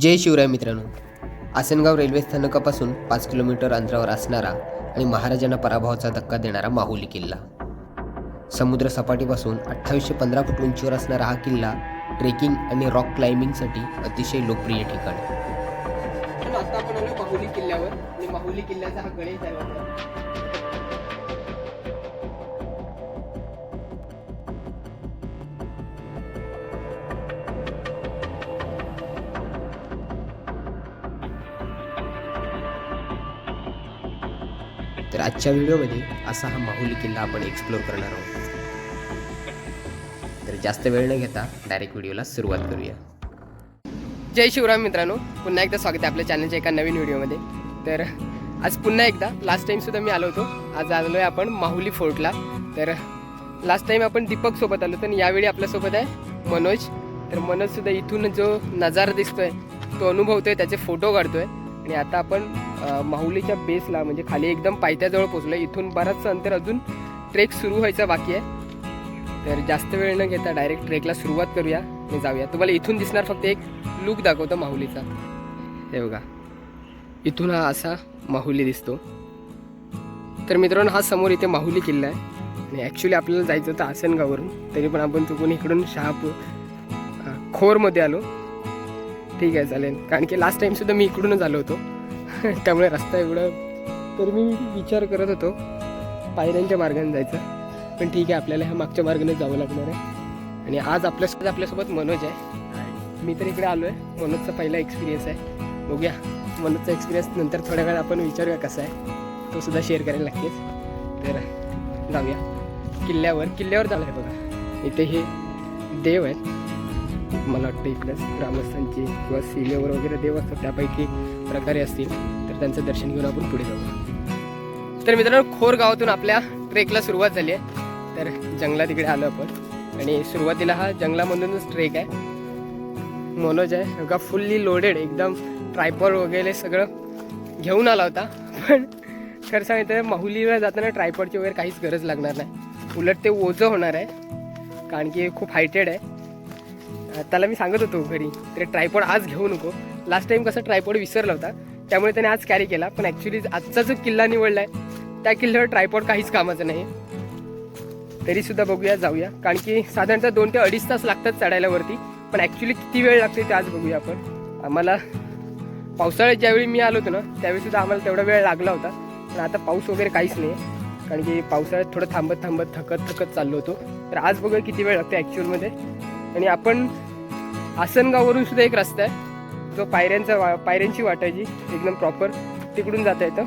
जय शिवराय मित्रांनो. आसनगाव रेल्वे स्थानकापासून पाच किलोमीटर अंतरावर असणारा आणि महाराजांना पराभवाचा धक्का देणारा माहुली किल्ला. समुद्र सपाटीपासून अठ्ठावीसशे पंधरा फूट उंचीवर असणारा हा किल्ला ट्रेकिंग आणि रॉक क्लाइम्बिंगसाठी अतिशय लोकप्रिय ठिकाण आहे. आता आपण आलो माहुली किल्ल्यावर. आणि माहुली किल्ल्याचा हा गणेश तर आजच्या व्हिडिओमध्ये असा हा माहुली किल्ला आपण एक्सप्लोर करणार आहोत. तर जास्त वेळ न घेता डायरेक्ट व्हिडिओला सुरुवात करूया. जय शिवराम मित्रांनो. पुन्हा एकदा स्वागत आहे आपल्या चॅनलच्या एका नवीन व्हिडिओमध्ये तर आज पुन्हा एकदा लास्ट टाईमसुद्धा मी आलो होतो. आज आलो आहे आपण माहुली फोर्टला तर लास्ट टाईम आपण दीपक सोबत आलो होतो आणि यावेळी आपल्यासोबत आहे मनोज. तर मनोजसुद्धा इथून जो नजारा दिसतोय तो अनुभवतोय त्याचे फोटो काढतोय. आणि आता आपण माहुलीच्या बेसला म्हणजे खाली एकदम पायथ्याजवळ पोचलो इथून बराचसं अंतर अजून ट्रेक सुरू व्हायचा बाकी आहे. तर जास्त वेळ न घेता डायरेक्ट ट्रेकला सुरुवात करूया आणि जाऊया. तुम्हाला इथून दिसणार फक्त एक लुक दाखवतो माहुलीचा. हे बघा. इथून हा असा माहुली दिसतो. तर मित्रांनो हा समोर इथे माहुली किल्ला आहे. आणि ॲक्च्युली आपल्याला जायचं होतं आसनगाववरून. तरी पण आपण चुकून इकडून शहापूर खोरमध्ये आलो. ठीक आहे चालेल. कारण की लास्ट टाईमसुद्धा मी इकडूनच आलो होतो. त्यामुळे रस्ता एवढं तर मी विचार करत होतो पायऱ्यांच्या मार्गाने जायचं. पण ठीक आहे आपल्याला ह्या मागच्या मार्गाने जावं लागणार आहे. आणि आज आपल्यासोबत आपल्यासोबत मनोज आहे. मी तर इकडे आलो आहे मनोजचा पहिला एक्सपिरियन्स आहे. बघूया. मनोजचा एक्सपिरियन्स नंतर थोड्या वेळ आपण विचारूया कसा आहे. तो सुद्धा शेअर करेल नक्कीच तर जाऊया. किल्ल्यावर किल्ल्यावर झालं आहे बघा. इथे हे देव आहेत. मला वाटतं इकडंच ग्रामस्थांची किंवा सीमेवर वगैरे देव असतात त्यापैकी प्रकारे असतील तर त्यांचं दर्शन घेऊन आपण पुढे जाऊ. तर मित्रांनो खोर गावातून आपल्या ट्रेकला सुरुवात झाली आहे. तर जंगलात इकडे आलो आपण. आणि सुरुवातीला हा जंगलामधूनच ट्रेक आहे. मनोज आहे. बघा फुल्ली लोडेड एकदम ट्रायपॉड वगैरे सगळं घेऊन आला होता. पण खरं सांगितलं माहुलीला जाताना ट्रायपॉडची वगैरे काहीच गरज लागणार नाही. उलट ते ओझं होणार आहे. कारण की खूप हायटेड आहे. त्याला मी सांगत होतो घरी तरी ट्रायपॉड आज घेऊ नको. लास्ट टाइम कसं ट्रायपॉड विसरला होता त्यामुळे त्याने आज कॅरी केला. पण ॲक्च्युली आजचा जो किल्ला निवडला आहे त्या किल्ल्यावर ट्रायपॉड काहीच कामाचं नाही तरी सुद्धा बघूया जाऊया. कारण की साधारणतः दोन ते अडीच तास लागतात चढायला वरती. पण ॲक्च्युली किती वेळ लागते ते आज बघूया आपण. आम्हाला पावसाळ्यात ज्यावेळी मी आलो होतो ना त्यावेळी सुद्धा आम्हाला तेवढा वेळ लागला होता. पण आता पाऊस वगैरे काहीच नाही कारण की पावसाळ्यात थोडं थांबत थांबत थकत थकत चाललो होतो. तर आज बघूया किती वेळ लागते ॲक्च्युअलमध्ये आणि आपण आसनगाववरून सुद्धा एक रस्ता आहे. जो पायऱ्यांचा वा पायऱ्यांची वाट आहे जी एकदम प्रॉपर तिकडून जाता येतं.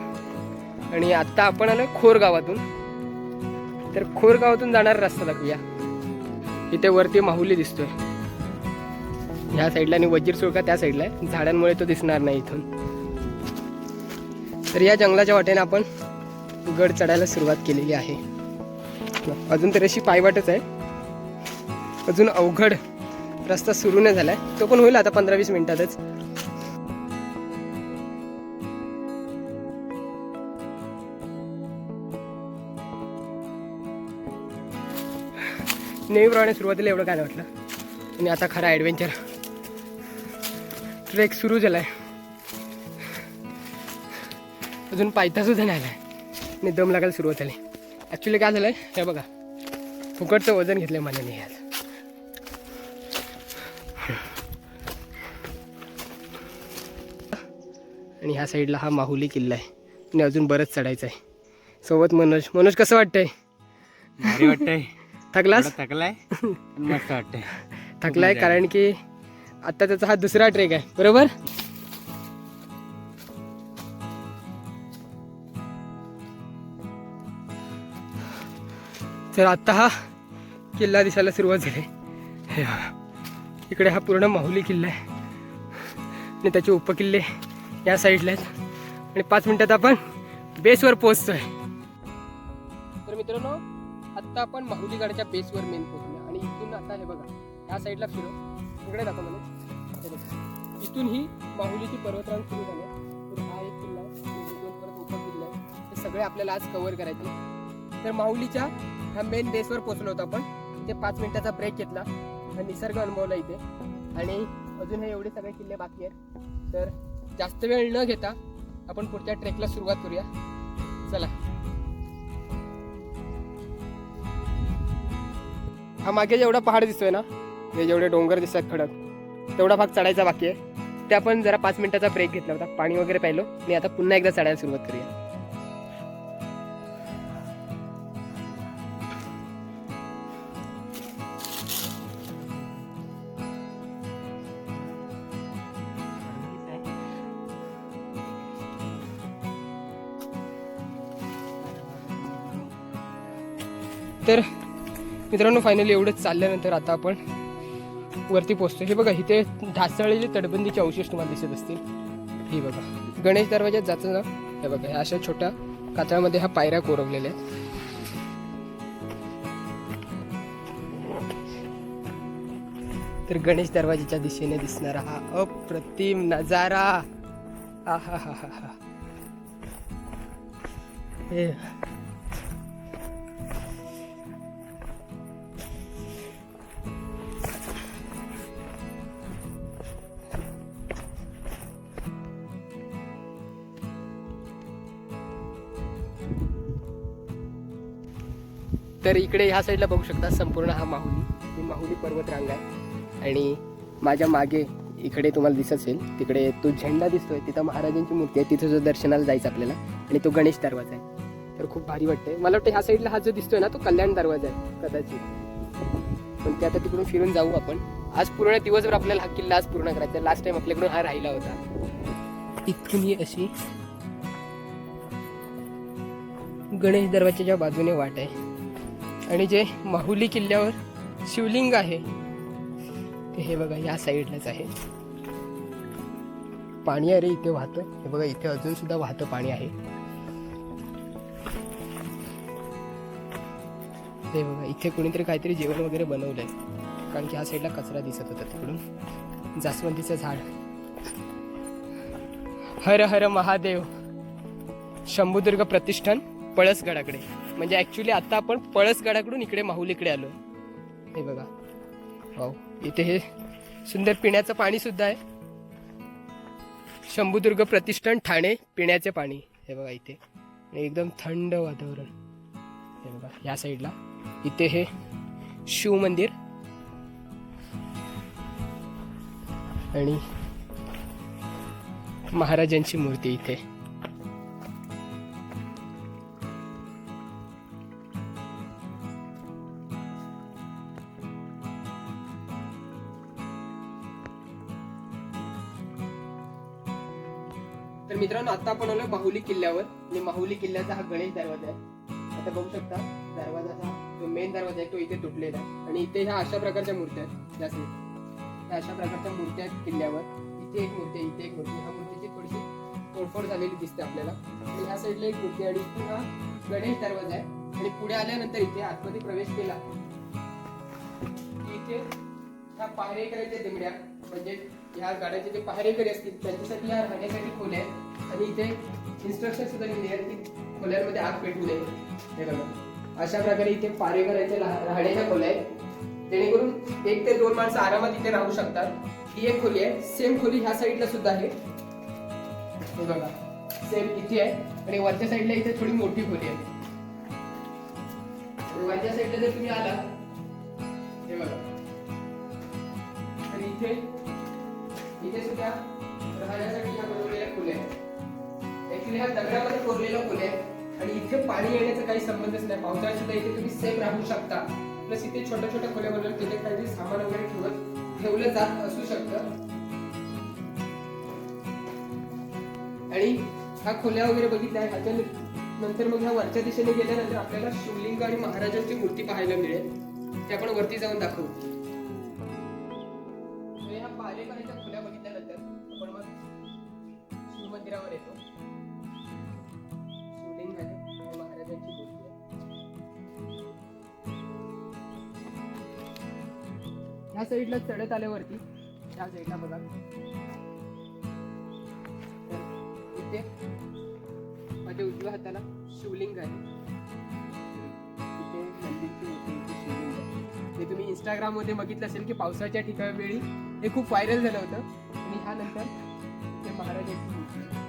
आणि आत्ता आपण आलो खोर गावातून तर खोर गावातून जाणारा रस्ता दाखवूया. इथे वरती माहुली दिसतोय. ह्या साईडला आणि वजीर सुळका त्या साईडला आहे. झाडांमुळे तो दिसणार नाही इथून. तर या जंगलाच्या वाटेने आपण गड चढायला सुरुवात केलेली आहे. अजून तर अशी पायवाटच आहे. अजून अवघड रस्ता सुरू नाही झालाय. तो पण होईल आता पंधरा वीस मिनिटातच. नेहमीप्रमाणे सुरुवातीला एवढं काय वाटलं? आणि आता खरा ॲडव्हेंचर ट्रेक सुरू झालाय. अजून पायथा सुद्धा नाही आलाय. आणि दम लागायला सुरुवात झाली. ॲक्च्युली काय झालंय? हे बघा. फुकटचं वजन घेतलंय मला आज आणि ह्या साईडला हा माहुली किल्ला आहे. आणि अजून बरंच चढायचं आहे. सोबत मनोज मनोज कसं वाटतंय? भारी वाटतंय. थकलास? थोडं थकलाय पण मस्त वाटतंय. थकलाय कारण की आता त्याचा हा दुसरा ट्रेक आहे. बरोबर? तर आता हा किल्ला दिसायला सुरुवात झाली. हे बघा. इकडे हा पूर्ण माहुली किल्ला आहे. आणि त्याचे उपकिल्ले या साईडला आहेत. आणि पाच मिनिटात आपण बेसवर पोहोचतोय. तर मित्रांनो आत्ता आपण माहुली गडाच्या बेसवर मेन पोहोचलो आणि इथून आता हे बघा या साईडला फिरो. इकडे दाखव मला. इथून ही माहुलीची पर्वतरांग सुरू झाली आहे. तर हा एक किल्ला दोन परत किल्ला आहे. हे सगळे आपल्याला आज कव्हर करायचे तर माहुलीच्या ह्या मेन बेसवर पोचलो होतो आपण. इथे पाच मिनिटाचा ब्रेक घेतला. हा निसर्ग अनुभवला इथे. आणि अजून हे एवढे सगळे किल्ले बाकी आहेत. तर जास्त वेळ न घेता आपण पुढच्या ट्रेकला सुरुवात करूया. चला. हा मागे जेवढा पहाड दिसतोय ना हे जेवढे डोंगर दिसतात खडक तेवढा भाग चढायचा बाकी आहे. ते आपण जरा पाच मिनिटाचा ब्रेक घेतला होता. पाणी वगैरे प्यायलो. आणि आता पुन्हा एकदा चढायला सुरुवात करूया. मित्रांनो फायनली एवढंच चालल्यानंतर आता आपण वरती पोचतो हे बघा इथे ढासळलेले तटबंदीचे अवशेष तुम्हाला दिसत असतील. ही बघा गणेश दरवाज्यात जातो ना हे बघा ह्या अशा छोट्या कातळामध्ये ह्या पायऱ्या कोरवलेल्या आहेत. तर गणेश दरवाजेच्या दिशेने दिसणारा हा अप्रतिम नजारा. आहा हा हा हा हे तर इकडे ह्या साईडला बघू शकता संपूर्ण हा माहुली. ही माहुली पर्वतरांग आहे. आणि माझ्या मागे इकडे तुम्हाला दिसत असेल तिकडे तो झेंडा दिसतोय तिथं महाराजांची मूर्ती आहे तिथं जो दर्शनाला जायचं आपल्याला आणि तो गणेश दरवाजा आहे. तर खूप भारी वाटतंय. मला वाटतं ह्या साईडला हा जो दिसतोय ना तो कल्याण दरवाजा आहे कदाचित. पण ते आता तिकडून फिरून जाऊ आपण. आज पूर्ण दिवसभर आपल्याला हा किल्ला आज पूर्ण करायचा लास्ट टाइम आपल्याकडून हा राहिला होता. इथून ही अशी गणेश दरवाजाच्या बाजूने वाट आहे. आणि जे माहुली किल्ल्यावर शिवलिंग आहे ते हे बघा या साईडलाच आहे. पाणी अरे इथे वाहतं. हे बघा इथे अजून सुद्धा वाहतं पाणी आहे. हे बघा इथे कोणीतरी काहीतरी जेवण वगैरे बनवलंय. कारण की ह्या साईडला कचरा दिसत होता तिकडून. जास्वंदीचं झाड. हर हर महादेव. शंभुदुर्ग प्रतिष्ठान पळसगडाकडे. म्हणजे ऍक्च्युली आता आपण पळसगडाकडून इकडे माहुलीकडे आलो हे बघा. वाव. इथे हे सुंदर पिण्याचं पाणी सुद्धा आहे. शंभुदुर्ग प्रतिष्ठान ठाणे पिण्याचे पाणी. हे बघा इथे. एकदम थंड वातावरण. हे बघा या साईडला. इथे हे शिव मंदिर. आणि महाराजांची मूर्ती इथे. आता आपण आलो माहुली किल्ल्यावर. आणि माहुली किल्ल्याचा हा गणेश दरवाजा आहे. आता बघू शकता दरवाजाचा जो मेन दरवाजा आहे तो इथे तुटलेला आहे. आणि इथे ह्या अशा प्रकारच्या मूर्त्या आहेत. जास्त त्या अशा प्रकारच्या मूर्त्या आहेत किल्ल्यावर. इथे एक मूर्ती आहे, इथे एक मूर्ती ह्या मूर्तीची थोडीशी तोडफोड झालेली दिसते आपल्याला. आणि ह्या साईडला एक मूर्ती आणि इथे हा गणेश दरवाजा आहे. आणि पुढे आल्यानंतर इथे आतमध्ये प्रवेश केला. इथे ह्या पायऱ्या पाहरेकऱ्याच्या दिमड्या म्हणजे या गाड्याचे जे पहारेकरी असतील त्यांच्यासाठी या राहण्यासाठी खोल्या आहेत. आणि इथे इन्स्ट्रक्शन सुद्धा लिहिली आहेत की खोल्यांमध्ये आग पेटू नये. हे बघा. अशा प्रकारे इथे पारेकरांच्या रा- राहण्याच्या खोल्या आहेत. जेणेकरून एक ते दोन माणसं आरामात इथे राहू शकतात. ही एक खोली आहे. सेम खोली ह्या साईडला सुद्धा आहे. हे बघा. सेम इथे आहे. आणि वरच्या साईडला इथे थोडी मोठी खोली आहे. वरच्या साईडला जर तुम्ही आला हे बघा. आणि इथे इथे सुद्धा राहण्यासाठी ह्या बनवलेल्या खोल्या आहेत ऍक्च्युली ह्या दगडामध्ये कोरलेल्या खोल्या आहेत आणि इथे पाणी येण्याचा काही संबंधच नाही. पावसाळ्यात सुद्धा इथे तुम्ही सेफ राहू शकता. प्लस इथे छोट्या छोट्या खोल्या बनवल्या तिथे काहीतरी सामान वगैरे ठेवत ठेवलं जात असू शकतं. आणि ह्या खोल्या वगैरे बघितल्या आहेत ह्याच्या नंतर मग ह्या वरच्या दिशेने गेल्यानंतर आपल्याला शिवलिंग आणि महाराजांची मूर्ती पाहायला मिळेल. ते आपण वरती जाऊन दाखवू. ह्या साईडला चढत आल्यावरती ह्या साईडला बघा इथे माझ्या उजव्या हाताला शिवलिंग आहे इथे शिवलिंग आहे. हे तुम्ही इंस्टाग्राममध्ये बघितलं असेल की पावसाच्या ठिकाणी वेळी हे खूप व्हायरल झालं होतं आणि ह्यानंतर ते महाराजांची मूर्ती.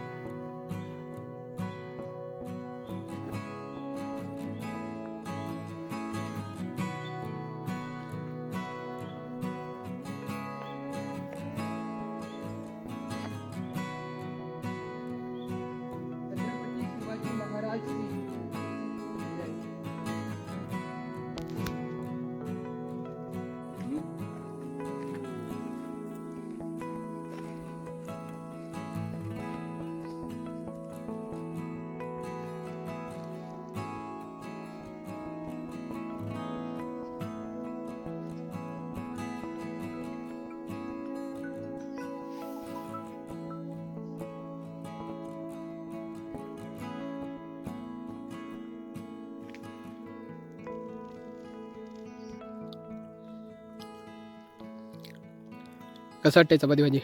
कसं वाटतंय चपाती भाजी?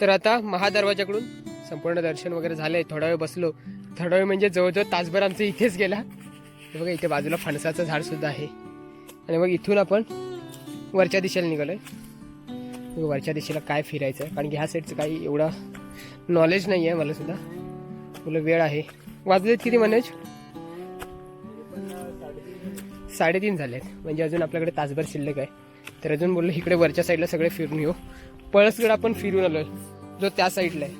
तर आता महादरवाजाकडून संपूर्ण दर्शन वगैरे झालंय. थोडा वेळ बसलो. थोडा वेळ म्हणजे जवळजवळ तासभर आमचं इथेच गेला. बघा इथे बाजूला फणसाचं झाड सुद्धा आहे. आणि मग इथून आपण वरच्या दिशेला निघालोय. वरच्या दिशेला काय फिरायचं कारण की ह्या साईडचं काही एवढं नॉलेज नाही आहे मला सुद्धा. तुला वेळ आहे. वाजलेत किती मनोज? साडेतीन झालेत. म्हणजे अजून आपल्याकडे तासभर शिल्लक आहे. तर अजून बोललो इकडे वरच्या साईडला सगळे फिरून येऊ. पळसगड आपण फिरून आलोय. जो त्या साईडला आहे.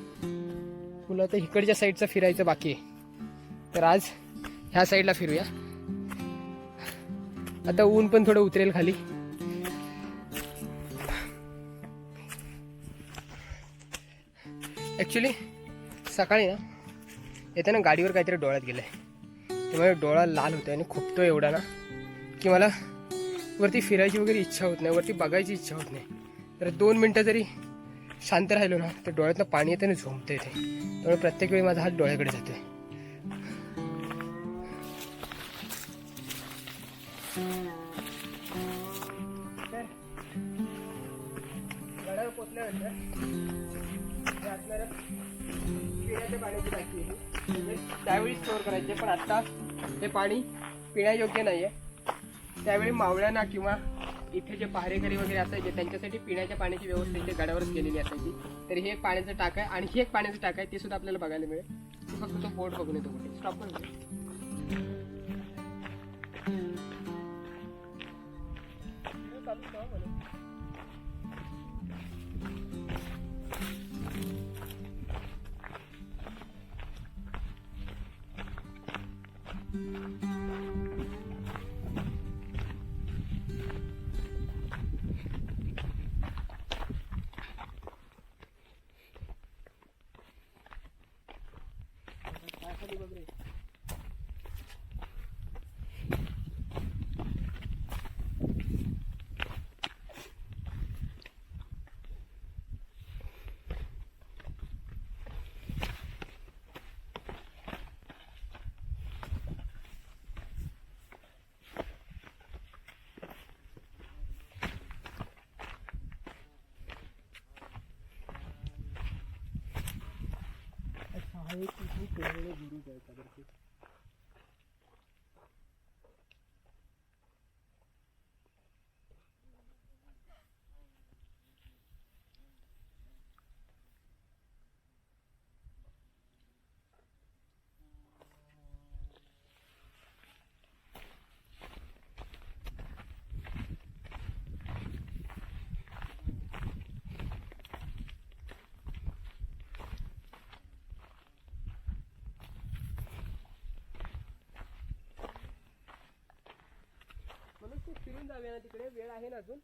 तुला आता इकडच्या साईडचं फिरायचं बाकी आहे. तर आज ह्या साईडला फिरूया. आता ऊन पण थोडं उतरेल खाली. ॲक्च्युली सकाळी ना येताना गाडीवर काहीतरी डोळ्यात गेलंय. त्यामुळे डोळा लाल होतोय आणि खुपतो एवढा ना. की मला वरती फिरायची वगैरे इच्छा होत नाही वरती बघायची इच्छा होत नाही. तर दोन मिनटं जरी शांत राहिलो ना तर डोळ्यातनं पाणी येतं आणि झोंबतं येते त्यामुळे प्रत्येक वेळी माझा हात डोळ्याकडे जातोय. गडावर पोचल्यानंतर हे पिण्याच्या पाण्याची आहे त्यावेळी स्टोअर करायचे पण आत्ता हे पाणी पिण्यायोग्य नाही आहे त्यावेळी मावळ्यांना किंवा इथे जे पहारेकरी वगैरे असायचे त्यांच्यासाठी पिण्याच्या पाण्याची व्यवस्था इथे गडावरच केलेली असायची. तर हे एक पाण्याचं टाक आहे आणि हे एक पाण्याचं टाक आहे ते सुद्धा आपल्याला बघायला मिळेल. फक्त तो बोर्ड बघून येतो कुठे स्टॉप पण Mais il y a un peu de choses. तू फिरून जाऊया ना तिकडे. वेळ आहे ना अजून.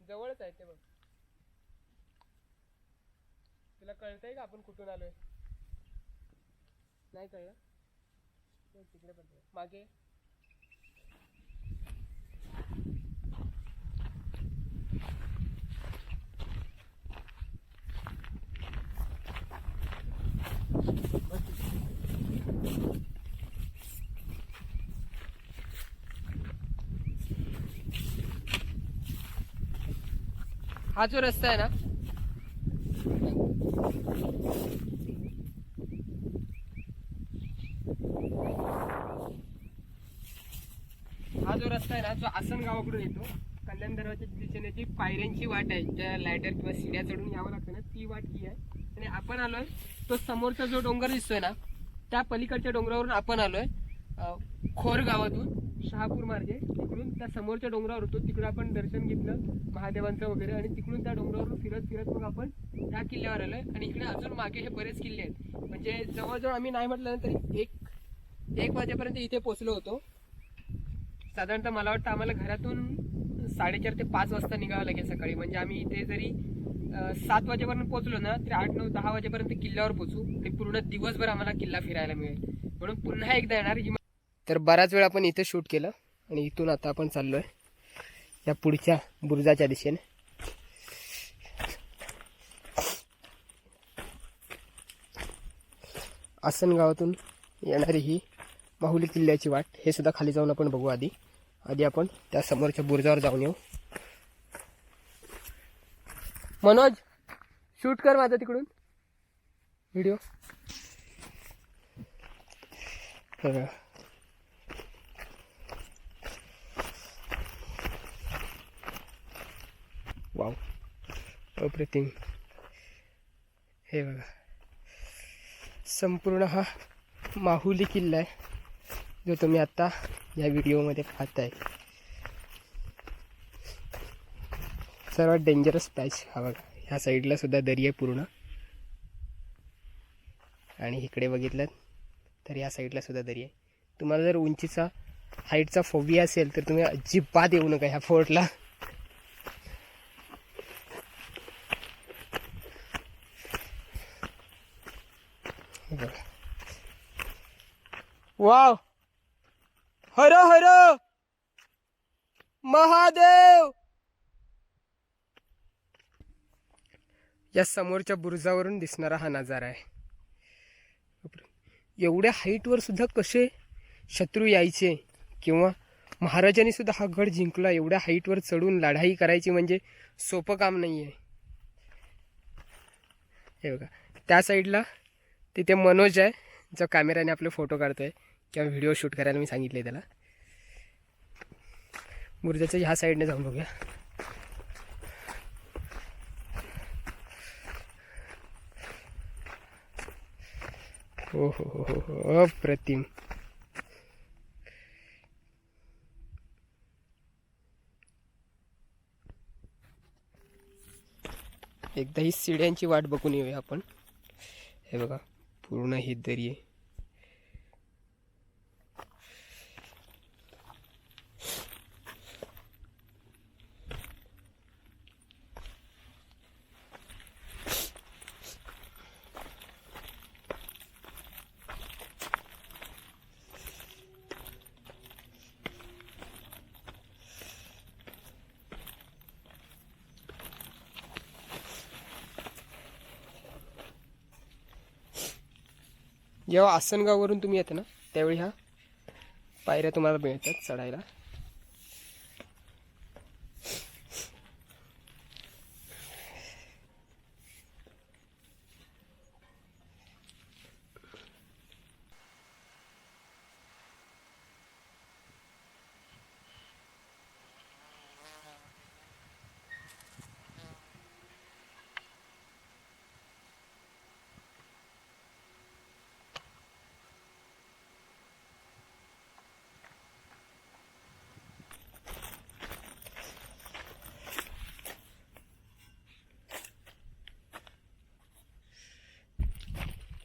जवळच आहे ते बघ. तुला कळतंय का आपण कुठून आलोय? नाही कळलं? तिकडे पण बघ. मागे. हा जो रस्ता आहे ना हा जो रस्ता आहे ना जो आसन गावाकडून येतो कल्याण दरवाच्या दिशेने जी पायऱ्यांची वाट आहे ज्या लायटर किंवा सिड्या चढून यावं लागतं ना ती वाट ही आहे. आणि आपण आलोय तो समोरचा जो डोंगर दिसतोय ना त्या पलीकडच्या डोंगरावरून आपण आलोय खोर गावातून. शहापूर मार्गे. तिकडून त्या समोरच्या डोंगरावर होतो. तिकडे आपण दर्शन घेतलं महादेवांचं वगैरे आणि तिकडून त्या डोंगरावरून फिरत फिरत मग आपण त्या किल्ल्यावर आलो आणि इकडे अजून मागे हे बरेच किल्ले आहेत. म्हणजे जवळजवळ आम्ही नाही म्हटलं ना तरी एक एक वाजेपर्यंत इथे पोचलो होतो. साधारणतः मला वाटतं आम्हाला घरातून साडेचार ते पाच वाजता निघावं लागेल सकाळी. म्हणजे आम्ही इथे जरी सात वाजेपर्यंत पोहोचलो ना तरी आठ नऊ दहा वाजेपर्यंत किल्ल्यावर पोचू आणि पूर्ण दिवसभर आम्हाला किल्ला फिरायला मिळेल. म्हणून पुन्हा एकदा येणार तर बराच वेळ आपण इथे शूट केलं आणि इथून आता आपण चाललो आहे या पुढच्या बुरुजाच्या दिशेने. आसन गावातून येणारी ही माहुली किल्ल्याची वाट हे सुद्धा खाली जाऊन आपण बघू आधी. आधी आपण त्या समोरच्या बुरुजावर जाऊन येऊ. मनोज शूट कर माझा तिकडून. व्हिडिओ वाव अप्रतिम हे बघा. संपूर्ण हा माहुली किल्ला आहे जो तुम्ही आता या व्हिडिओमध्ये पाहताय. सर्वात डेंजरस पॅच हा बघा. ह्या साईडला सुद्धा दरी आहे पूर्ण. आणि इकडे बघितलं तर या साईडला सुद्धा दरी आहे. तुम्हाला जर उंचीचा हाईटचा फोबिया असेल तर तुम्ही अजिबात येऊ नका ह्या फोर्टला हे बघा वाव. हर हर. महादेव. या समोरच्या बुरुजावरून दिसणारा हा नजारा आहे. एवढ्या हाईटवर सुद्धा कसे शत्रू यायचे किंवा महाराजांनी सुद्धा हा गड जिंकला एवढ्या हाईटवर चढून लढाई करायची म्हणजे सोपं काम नाही आहे हे बघा. त्या साईडला तिथे मनोज आहे. जो कॅमेऱ्याने आपले फोटो काढतोय किंवा व्हिडिओ शूट करायला मी सांगितले त्याला. मुर्जाचं ह्या साईडने जाऊन बघूया. हो हो हो हो हो अप्रतिम. एकदा ही सिड्यांची वाट बघून येऊया आपण. हे बघा. पूर्ण ही दरी जेव्हा आसनगाववरून तुम्ही येता ना त्यावेळी ह्या पायऱ्या तुम्हाला मिळतात चढायला.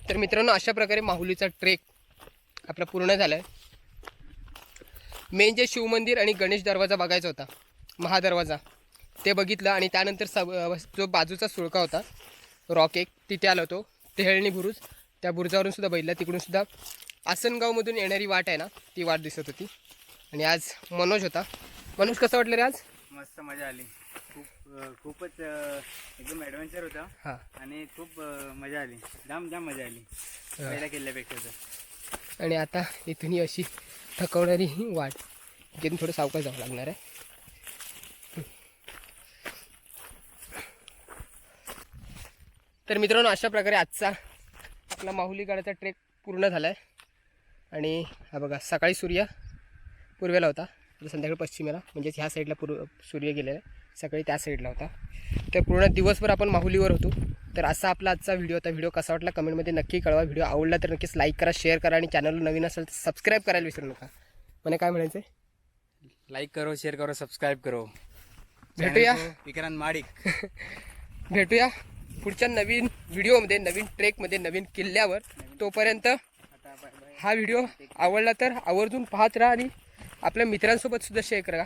तर मित्रांनो अशा प्रकारे माहुलीचा ट्रेक आपला पूर्ण झाला आहे मेन जे शिवमंदिर आणि गणेश दरवाजा बघायचा होता महादरवाजा ते बघितलं आणि त्यानंतर स जो बाजूचा सुळका होता रॉक एक तिथे आलो होतो. तेहळणी बुरुज त्या बुरुजावरून सुद्धा बघितला तिकडून सुद्धा आसनगावमधून येणारी वाट आहे ना ती वाट दिसत होती. आणि आज मनोज होता. मनोज कसं वाटलं रे आज? मस्त मजा आली. खूपच एकदम ॲडव्हेंचर होता. हां. आणि खूप मजा आली. जाम जाम मजा आली. पहिल्या किल्ल्यापेक्षा तर. आणि आता इथून ही अशी थकवणारी ही वाट इथून थोडं सावकाश जावं लागणार आहे. तर मित्रांनो अशा प्रकारे आजचा आपला माहुली गडाचा ट्रेक पूर्ण झाला आहे आणि हा बघा सकाळी सूर्य पूर्वेला होता. तर संध्याकाळी पश्चिमेला म्हणजेच ह्या साईडला पूर्व सूर्य गेलेला आहे. सकाळी त्या साईडला होता. तर पूर्ण दिवसभर आपण माहुलीवर होतो. तर असा आपला आजचा व्हिडिओ होता. व्हिडिओ कसा वाटला कमेंटमध्ये नक्की कळवा. व्हिडिओ आवडला तर नक्कीच लाईक करा शेअर करा आणि चॅनल नवीन असेल तर सबस्क्राईब करायला विसरू नका. मला काय म्हणायचं आहे लाईक करो शेअर करो सबस्क्राईब करो. भेटूया. विक्रांत माडिक. भेटूया पुढच्या नवीन व्हिडिओमध्ये नवीन ट्रेकमध्ये नवीन किल्ल्यावर. तोपर्यंत हा व्हिडिओ आवडला तर आवर्जून पाहत राहा आणि आपल्या मित्रांसोबत सुद्धा शेअर करा.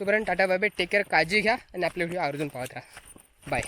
तोपर्यंत टाटा बाय टेक केअर काळजी घ्या आणि आपले व्हिडिओ आवर्जून पाहत राहा. बाय